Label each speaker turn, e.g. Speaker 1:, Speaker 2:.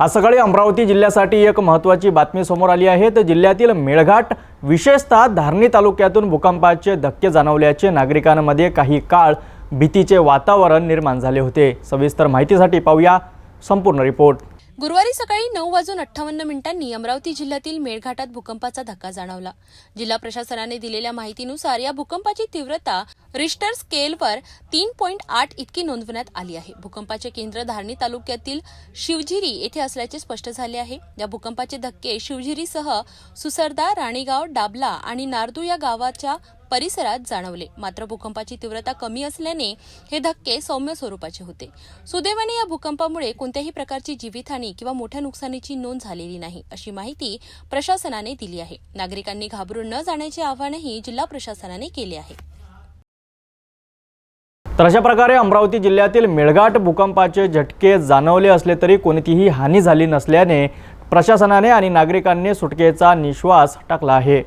Speaker 1: आज सकाळी अमरावती जिल्ह्यासाठी एक महत्त्वाची बातमी समोर आली आहे. तर जिल्ह्यातील मेळघाट विशेषतः धारणी तालुक्यातून भूकंपाचे धक्के जाणवल्याचे नागरिकांमध्ये काही काळ भीतीचे वातावरण निर्माण झाले होते. सविस्तर माहितीसाठी पाहूया संपूर्ण रिपोर्ट.
Speaker 2: गुरुवारी सकाळी नऊ वाजून अठ्ठावन्न मिनिटांनी अमरावती जिल्ह्यातील मेळघाटात भूकंपाचा धक्का जाणवला. जिल्हा प्रशासनाने दिलेल्या माहितीनुसार या भूकंपाची तीव्रता रिश्टर स्केलवर तीन पॉईंट आठ इतकी नोंदवण्यात आली आहे. भूकंपाचे केंद्र धारणी तालुक्यातील शिवझिरी येथे असल्याचे स्पष्ट झाले आहे. या भूकंपाचे धक्के शिवझिरीसह सुसरदा राणीगाव डाबला आणि नारदू या गावाच्या परिसरात जाणवले. मात्र भूकंपाची तीव्रता कमी असल्याने हे धक्के सौम्य स्वरूपाचे होते. सुदैवाने या भूकंपामुळे कोणत्याही प्रकारची जीवितहानी किंवा मोठ्या नुकसानीची नोंद झालेली नाही अशी माहिती प्रशासनाने दिली आहे. नागरिकांनी घाबरून न जाण्याचे आवाहनही जिल्हा प्रशासनाने केले आहे.
Speaker 1: तर अशा प्रकारे अमरावती जिल्ह्यातील मेळघाट भूकंपाचे झटके जाणवले असले तरी कोणतीही हानी झाली नसल्याने प्रशासनाने आणि नागरिकांनी सुटकेचा निश्वास टाकला आहे.